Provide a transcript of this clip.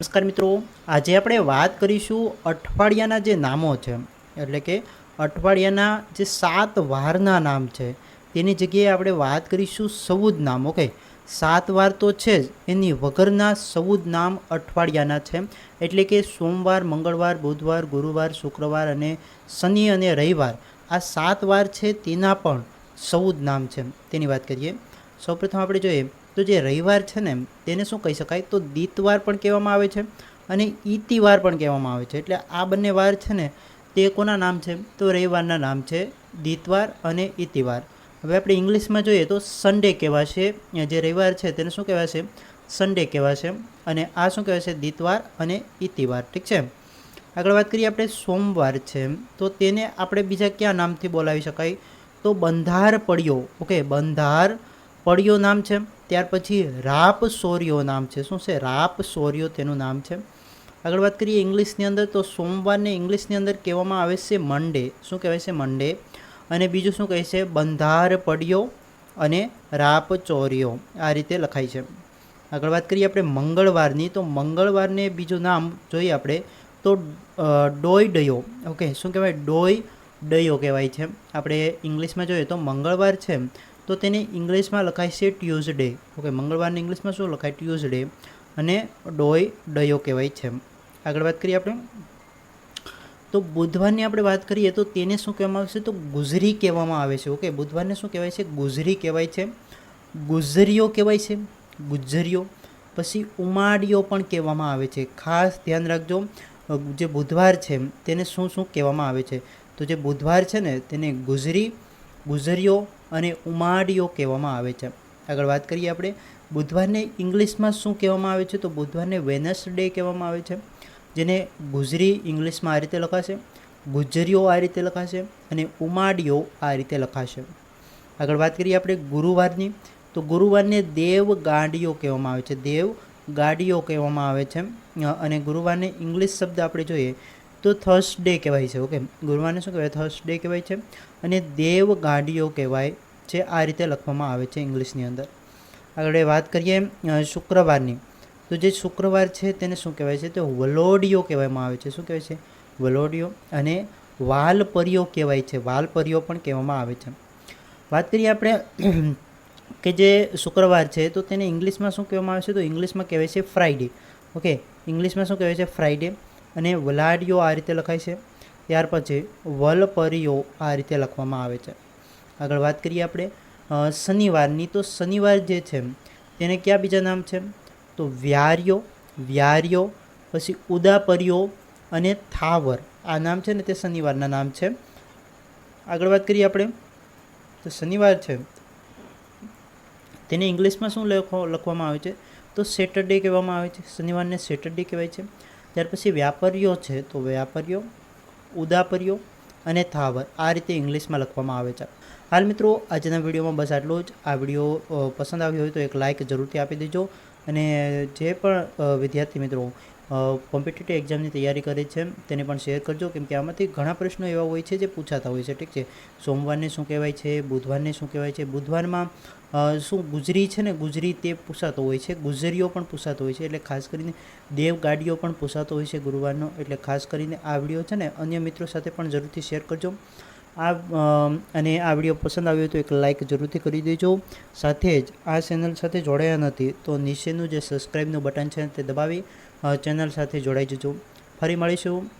નમસ્કાર મિત્રો, આજે આપણે વાત કરીશું અઠવાડિયાના જે નામો છે. એટલે કે અઠવાડિયાના જે સાત વારના નામ છે, તેની જગ્યાએ આપણે વાત કરીશું સૌદ નામ, ઓકે? સાત વાર તો છે જ, એની વગરના સૌદ નામ અઠવાડિયાના છે. એટલે કે સોમવાર, મંગળવાર, બુધવાર, ગુરુવાર, શુક્રવાર અને શનિ અને રવિવાર, આ સાત વાર છે તેના પણ સૌદ નામ છે. તેની વાત કરીએ. સૌપ્રથમ આપણે જોઈએ તો જે રવિવાર છે ને, તેને શું કહી શકાય? તો દીતવાર પણ કહેવામાં આવે છે અને ઈતિવાર પણ કહેવામાં આવે છે. એટલે આ બંને વાર છે ને, તે કોના નામ છે? તો રવિવારના નામ છે દીતવાર અને ઈતિવાર. હવે આપણે ઇંગ્લિશમાં જોઈએ તો સન્ડે કહેવાશે. જે રવિવાર છે તેને શું કહેવાશે? સન્ડે કહેવાશે. અને આ શું કહેવાશે? દીતવાર અને ઈતિવાર. ઠીક છે? આગળ વાત કરીએ આપણે સોમવાર છે. તો તેને આપણે બીજા કયા નામથી બોલાવી શકાય? તો બંધાર પડ્યો. ઓકે, બંધાર પડ્યો નામ છે. ત્યાર પછી રાપ સોર્યો નામ છે. શું છે? રાપ સોર્યો તેનું નામ છે. આગળ વાત કરીએ ઇંગ્લિશની અંદર, તો સોમવારને ઇંગ્લિશની અંદર કહેવામાં આવે છે મંડે. શું કહેવાય છે મંડે? અને બીજું શું કહે છે? બંધાર પડ્યો અને રાપ ચોર્યો. આ રીતે લખાય છે. આગળ વાત કરીએ આપણે મંગળવારની, તો મંગળવારને બીજું નામ જોઈએ આપણે, તો ડોય ડયો. ઓકે, શું કહેવાય? ડોય ડયો કહેવાય છે. આપણે ઇંગ્લિશમાં જોઈએ તો મંગળવાર છે. તો તેને ઇંગ્લિશમાં લખાય છે ટ્યુઝડે ઓકે, મંગળવારને ઇંગ્લિશમાં શું લખાય? ટ્યુઝડે અને ડોય, ડયો કહેવાય છે. આગળ વાત કરીએ આપણે. તો બુધવારની આપણે વાત કરીએ તો તેને શું કહેવામાં આવે છે? તો ગુજરી કહેવામાં આવે છે. ઓકે, બુધવારને શું કહેવાય છે? ગુજરી કહેવાય છે. ગુજરીઓ કહેવાય છે. ગુજરીઓ. પછી ઉમાડીઓ પણ કહેવામાં આવે છે. ખાસ ધ્યાન રાખજો જે બુધવાર છે, તેને શું શું કહેવામાં આવે છે? તો જે બુધવાર છે ને, તેને ગુજરી ગુજરીઓ અને ઉમાડીઓ કહેવામાં આવે છે. આગળ વાત કરીએ આપણે. બુધવારને ઇંગ્લિશમાં શું કહેવામાં આવે છે? તો બુધવારને વેનસડે કહેવામાં આવે છે. જેને ગુજરી ઇંગ્લિશમાં આ રીતે લખાશે. ગુજરીઓ આ રીતે લખાશે અને ઉમાડીઓ આ રીતે લખાશે. આગળ વાત કરીએ આપણે ગુરુવારની. તો ગુરુવારને દેવ ગાડીઓ કહેવામાં આવે છે. દેવ ગાડીઓ કહેવામાં આવે છે. અને ગુરુવારને ઇંગ્લિશ શબ્દ આપણે જોઈએ તો થર્સડે કહેવાય છે. ઓકે, ગુરુવારને શું કહેવાય? થર્સડે કહેવાય છે અને દેવ ગાડીઓ કહેવાય છે. આ રીતે લખવામાં આવે છે ઇંગ્લિશની અંદર. આગળ વાત કરીએ શુક્રવારની. તો જે શુક્રવાર છે તેને શું કહેવાય છે? તો વલોડિયો કહેવામાં આવે છે. શું કહેવાય છે? વલોડિયો અને વાલપરીઓ કહેવાય છે. વાલપરીઓ પણ કહેવામાં આવે છે. વાત કરીએ આપણે કે જે શુક્રવાર છે તો તેને ઇંગ્લિશમાં શું કહેવામાં આવે છે? તો ઇંગ્લિશમાં કહેવાય છે ફ્રાઈડે ઓકે, ઇંગ્લિશમાં શું કહેવાય છે? ફ્રાઈડે અને વલાડીઓ આ રીતે લખાય છે. ત્યાર પછી વલપરિયો આ રીતે લખવામાં આવે છે. આગળ વાત કરીએ આપણે શનિવારની. તો શનિવાર જે છે, તેને કયા બીજા નામ છે? તો વ્યાર્યો વ્યાર્યો પછી ઉદાપરીઓ અને થાવર. આ નામ છે ને તે શનિવારના નામ છે. આગળ વાત કરીએ આપણે. તો શનિવાર છે, તેને ઇંગ્લિશમાં શું લખો, લખવામાં આવે છે? તો સેટરડે કહેવામાં આવે છે. શનિવારને સેટરડે કહેવાય છે. ત્યાર પછી વ્યાપારીઓ છે તો વ્યાપારીઓ, ઉદાપરીઓ અને થાવર. આ રીતે ઇંગ્લિશમાં લખવામાં આવે છે. હાલ મિત્રો, આજના વિડીયોમાં બસ આટલું જ. આ વીડિયો પસંદ આવ્યો હોય તો એક લાઇક જરૂરથી આપી દેજો અને જે પણ વિદ્યાર્થી મિત્રો કોમ્પિટિટિવ એક્ઝામની તૈયારી કરે છે. તેને પણ શેર કરજો, કેમ કે આમાંથી ઘણા પ્રશ્નો એવા હોય છે જે પૂછાતા હોય છે, ઠીક છે? સોમવારને શું કહેવાય છે? બુધવારને શું કહેવાય છે? બુધવારમાં શું ગુજરી છે ને ગુજરી તે પૂછાતો હોય છે, ગુજરીઓ પણ પૂછાતો હોય છે, એટલે ખાસ કરીને દેવ ગાડીઓ પણ પૂછાતો હોય છે ગુરુવારનો, એટલે ખાસ કરીને આ વીડિયો છે ને અન્ય મિત્રો સાથે પણ જરૂરથી શેર કરજો. આ અને આ વીડિયો પસંદ આવ્યો તો એક લાઇક જરૂરથી કરી દેજો. સાથે જ આ ચેનલ સાથે જોડાયા નથી, તો નીચેનું જે સબસ્ક્રાઈબનું બટન છે તે દબાવી ચેનલ સાથે જોડાઈ જજો. ફરી મળીશું.